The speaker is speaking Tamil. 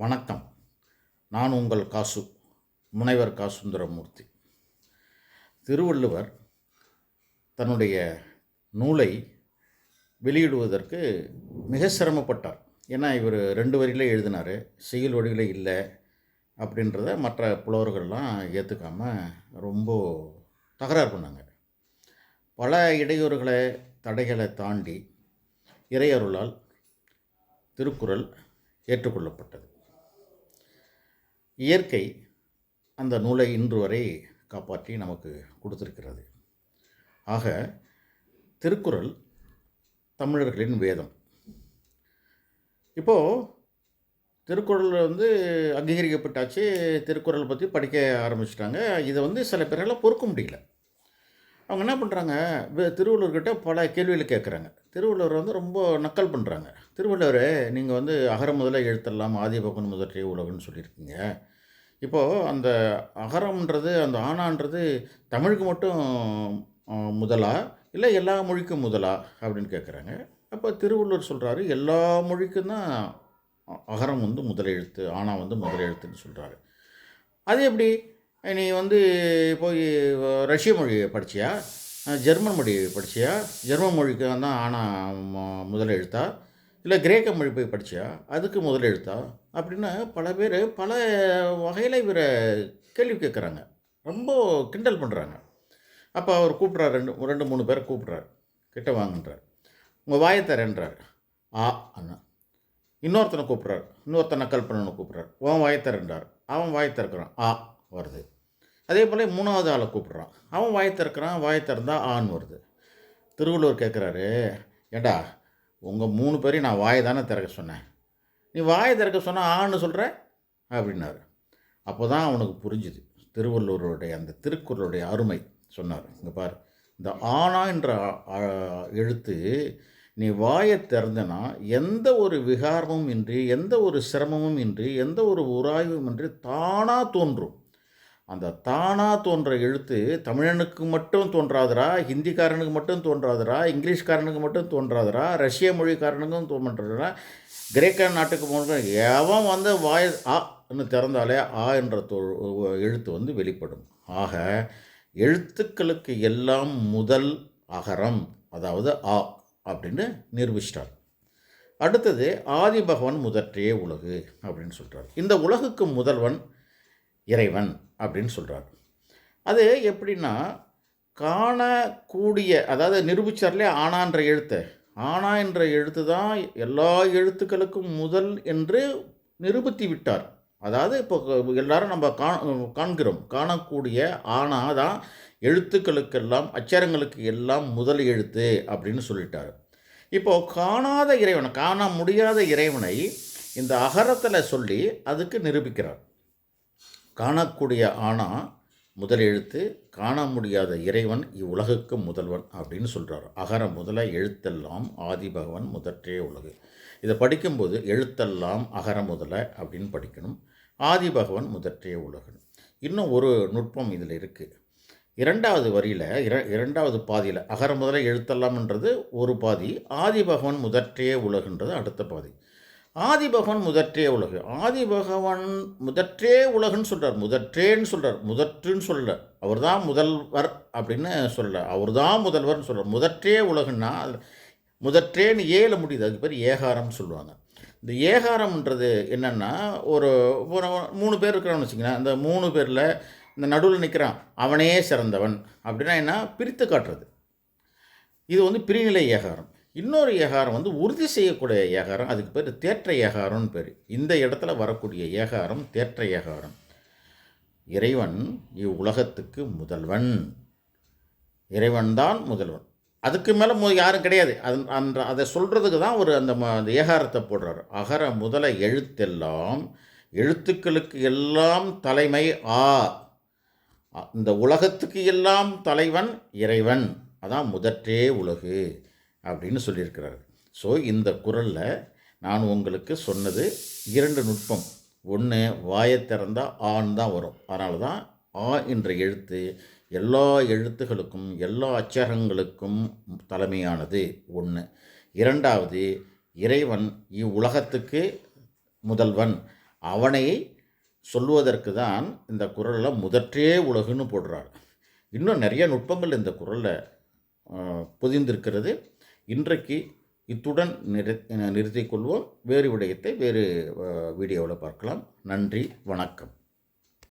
வணக்கம். நான் உங்கள் காசு முனைவர் காசுந்தரமூர்த்தி. திருவள்ளுவர் தன்னுடைய நூலை வெளியிடுவதற்கு மிக சிரமப்பட்டார். ஏன்னா இவர் ரெண்டு வரியிலே எழுதினார் செயல் வடிவில் இல்லை அப்படின்றத மற்ற புலவர்கள்லாம் ஏற்றுக்காமல் ரொம்ப தகராறு பண்ணாங்க. பல இடையூறுகளை தடைகளை தாண்டி இறையருளால் திருக்குறள் ஏற்றுக்கொள்ளப்பட்டது. இயற்கை அந்த நூலை இன்று வரை காப்பாற்றி நமக்கு கொடுத்திருக்கிறது. ஆக திருக்குறள் தமிழர்களின் வேதம். இப்போது திருக்குறள் வந்து அங்கீகரிக்கப்பட்டாச்சு திருக்குறள் பற்றி படிக்க ஆரம்பிச்சிட்டாங்க. இதை வந்து சில பேரால் பொறுக்க முடியல. அவங்க என்ன பண்ணுறாங்க திருவள்ளுவர்கிட்ட பல கேள்விகளை கேட்குறாங்க. திருவள்ளுவர் வந்து ரொம்ப நக்கல் பண்ணுறாங்க திருவள்ளுவர் நீங்கள் வந்து அகர முதல எழுத்தெல்லாம் ஆதிபகன் முதற்றே உலகம்னு சொல்லியிருக்கீங்க. இப்போது அந்த அகரம்ன்றது அந்த ஆனான்றது தமிழுக்கு மட்டும் முதலா? இல்லை எல்லா மொழிக்கும் முதலா? அப்படின்னு கேட்குறாங்க. அப்போ திருவள்ளுவர் சொல்கிறாரு எல்லா மொழிக்கும் தான் அகரம் வந்து முதல் எழுத்து ஆனா வந்து முதல் எழுத்துன்னு சொல்கிறாரு அது எப்படி? நீ வந்து போய் ரஷ்ய மொழி படிச்சியா? ஜெர்மன் மொழி படிச்சியா? ஜெர்மன் மொழிக்கு தான் ஆனா முதலெழுத்தா முதல் எழுத்தா? இல்லை கிரேக்க மொழி போய் படிச்சியா? அதுக்கு முதல் எழுத்தா? அப்படின்னு பல பேர் பல வகையில் இவரை கேள்வி கேட்குறாங்க ரொம்ப கிண்டல் பண்ணுறாங்க அப்போ அவர் கூப்பிட்றாரு ரெண்டு ரெண்டு மூணு பேரை கூப்பிட்றாரு. கிட்ட வாங்கன்றார். உங்கள் வாயை தரேன்றார். ஆ அண்ணா. இன்னொருத்தனை கூப்பிட்றாரு. இன்னொருத்தனை நக்கல் பண்ணணும்னு கூப்பிட்றாரு. உன் வாயை தரேன்றார். அவன் வாயை திறக்கிறான். ஆ வருது. அதே போல் மூணாவது ஆளை கூப்பிட்றான். அவன் வாயை திறக்கிறான் வாயை திறந்தால் ஆண் வருது. திருவள்ளுவர் கேட்குறாரு ஏண்டா உங்கள் மூணு பேரையும் நான் வாயை தானே திறக்க சொன்னேன்? நீ வாயை திறக்க சொன்னால் ஆன்னு சொல்கிற அப்படின்னாரு. அப்போ தான் அவனுக்கு புரிஞ்சுது. திருவள்ளுவருடைய அந்த திருக்குறளுடைய அருமை சொன்னார். இங்கே பாரு இந்த ஆனா என்ற எழுத்து நீ வாயை திறந்தனா எந்த ஒரு விகாரமும் இன்றி எந்த ஒரு சிரமமும் இன்றி எந்த ஒரு உராய்வும் இன்றி தானாக தோன்றும். அந்த தானாக தோன்ற எழுத்து தமிழனுக்கு மட்டும் தோன்றாதரா ஹிந்திக்காரனுக்கு மட்டும் தோன்றாதரா இங்கிலீஷ்காரனுக்கு மட்டும் தோன்றாதரா ரஷ்ய மொழிக்காரனுக்கும் தோன்றாதரா கிரேக்க நாட்டுக்கு போன எவன் வந்து வாய் ஆன்னு திறந்தாலே ஆ என்ற தொ எழுத்து வந்து வெளிப்படும். ஆக எழுத்துக்களுக்கு எல்லாம் முதல் அகரம் அதாவது ஆ அப்படின்னு நிரூபிச்சிட்டார். அடுத்தது ஆதி பகவான் முதற்றே உலகு அப்படின்னு சொல்கிறார் இந்த உலகுக்கு முதல்வன் இறைவன் அப்படின்னு சொல்கிறார் அது எப்படின்னா காணக்கூடிய அதாவது நிரூபிச்சார்லே ஆனான்ற எழுத்தை. ஆனா என்ற எழுத்து தான் எல்லா எழுத்துக்களுக்கும் முதல் என்று நிரூபித்து விட்டார். அதாவது இப்போ எல்லாரும் நம்ம கா காண்கிறோம். காணக்கூடிய ஆனா தான் எழுத்துக்களுக்கெல்லாம் அச்சரங்களுக்கு எல்லாம் முதல் எழுத்து அப்படின்னு சொல்லிட்டார். இப்போ காணாத இறைவனை காண முடியாத இறைவனை இந்த அகரத்தில் சொல்லி அதுக்கு நிரூபிக்கிறார். காணக்கூடிய ஆனா முதல் எழுத்து காண முடியாத இறைவன் இவ்வுலகுக்கு முதல்வன் அப்படின்னு சொல்கிறார் அகர முதல எழுத்தெல்லாம் ஆதி பகவன் முதற்றே உலகு. இதை படிக்கும்போது எழுத்தெல்லாம் அகர முதல அப்படின்னு படிக்கணும். ஆதி பகவன் முதற்றே உலகு இன்னும் ஒரு நுட்பம் இதில் இருக்குது இரண்டாவது வரியில் இர இரண்டாவது பாதியில் அகர முதல எழுத்தெல்லாம்ன்றது ஒரு பாதி ஆதி பகவன் முதற்றே உலகுன்றது அடுத்த பாதி. ஆதி பகவான் முதற்றே உலகு. ஆதி பகவான் முதற்றே உலகுன்னு சொல்கிறார் முதற்றேன்னு சொல்கிறார் முதற்றுன்னு சொல்லல. அவர் தான் முதல்வர் அப்படின்னு சொல்ல அவர் தான் முதல்வர்னு சொல்கிறார் முதற்றே உலகுன்னா முதற்றேன்னு ஏல முடியுது. அதுக்கு பேர் ஏகாரம்னு சொல்லுவாங்க. இந்த ஏகாரம்ன்றது என்னென்னா ஒரு ஒரு மூணு பேர் இருக்கிறான்னு வச்சுங்கன்னா அந்த மூணு பேரில் இந்த நடுவில் நிற்கிறான் அவனே சிறந்தவன். அப்படின்னா என்ன? பிரித்து காட்டுறது. இது வந்து பிரிநிலை ஏகாரம். இன்னொரு ஏகாரம் வந்து உறுதி செய்யக்கூடிய ஏகாரம் அதுக்கு பேர் தேற்ற ஏகாரம்னு பேர். இந்த இடத்துல வரக்கூடிய ஏகாரம் தேற்ற ஏகாரம். இறைவன் இவ்வுலகத்துக்கு முதல்வன். இறைவன்தான் முதல்வன். அதுக்கு மேலே மு யாரும் கிடையாது. அது அந்த அதை சொல்கிறதுக்கு தான் ஒரு அந்த ம- அந்த ஏகாரத்தை போடுறார். அகர முதல எழுத்தெல்லாம் எழுத்துக்களுக்கு எல்லாம் தலைமை ஆ. அ- இந்த உலகத்துக்கு எல்லாம் தலைவன் இறைவன். அதான் முதற்றே உலகு. அப்படின்னு சொல்லியிருக்கிறார் ஸோ இந்த குரலில் நான் உங்களுக்கு சொன்னது இரண்டு நுட்பம். ஒன்று வாயை திறந்தால் ஆண் தான் வரும். அதனால தான் ஆ என்ற எழுத்து எல்லா எழுத்துகளுக்கும் எல்லா அச்சரங்களுக்கும் தலைமையானது ஒன்று இரண்டாவது இறைவன் இவ்வுலகத்துக்கு முதல்வன். அவனை சொல்வதற்கு தான் இந்த குரலில் முதற்றே உலகுன்னு போடுறார். இன்னும் நிறைய நுட்பங்கள் இந்த குரலில் புதிந்திருக்கிறது. இன்றைக்கு இத்துடன் நிறு நிறுத்திக் கொள்வோம். வேறு விடயத்தை வேறு வீடியோவில் பார்க்கலாம். நன்றி. வணக்கம்.